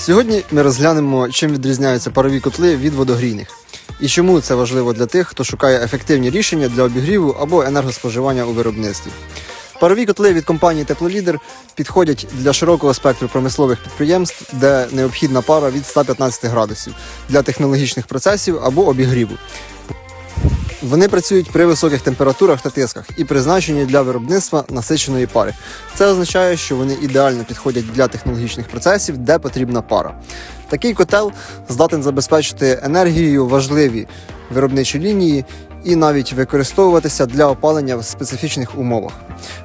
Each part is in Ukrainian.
Сьогодні ми розглянемо, чим відрізняються парові котли від водогрійних. І чому це важливо для тих, хто шукає ефективні рішення для обігріву або енергоспоживання у виробництві. Парові котли від компанії Теплолідер підходять для широкого спектру промислових підприємств, де необхідна пара від 115 градусів для технологічних процесів або обігріву. Вони працюють при високих температурах та тисках і призначені для виробництва насиченої пари. Це означає, що вони ідеально підходять для технологічних процесів, де потрібна пара. Такий котел здатен забезпечити енергією важливі виробничі лінії і навіть використовуватися для опалення в специфічних умовах.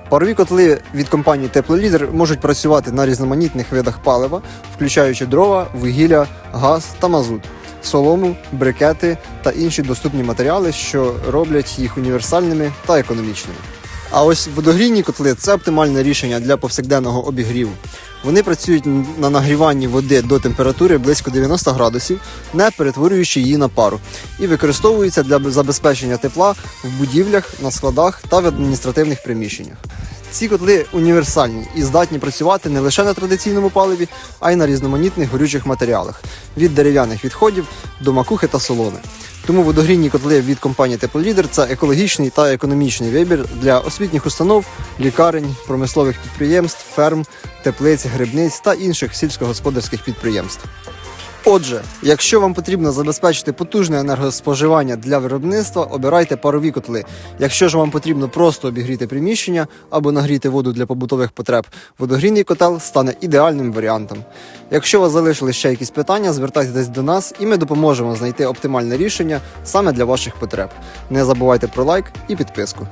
Парові котли від компанії Теплолідер можуть працювати на різноманітних видах палива, включаючи дрова, вугілля, газ та мазут солому, брикети та інші доступні матеріали, що роблять їх універсальними та економічними. А ось водогрійні котли це оптимальне рішення для повсякденного обігріву. Вони працюють на нагріванні води до температури близько 90 градусів, не перетворюючи її на пару, і використовуються для забезпечення тепла в будівлях, на складах та в адміністративних приміщеннях. Ці котли універсальні і здатні працювати не лише на традиційному паливі, а й на різноманітних горючих матеріалах від дерев'яних відходів до макухи та соломи. Тому водогрійні котли від компанії Теплолідер це екологічний та економічний вибір для освітніх установ, лікарень, промислових підприємств, ферм, теплиць, грибниць та інших сільськогосподарських підприємств. Отже, якщо вам потрібно забезпечити потужне енергоспоживання для виробництва, обирайте парові котли. Якщо ж вам потрібно просто обігріти приміщення або нагріти воду для побутових потреб, водогрійний котел стане ідеальним варіантом. Якщо у вас залишили ще якісь питання, звертайтесь до нас і ми допоможемо знайти оптимальне рішення саме для ваших потреб. Не забувайте про лайк і підписку.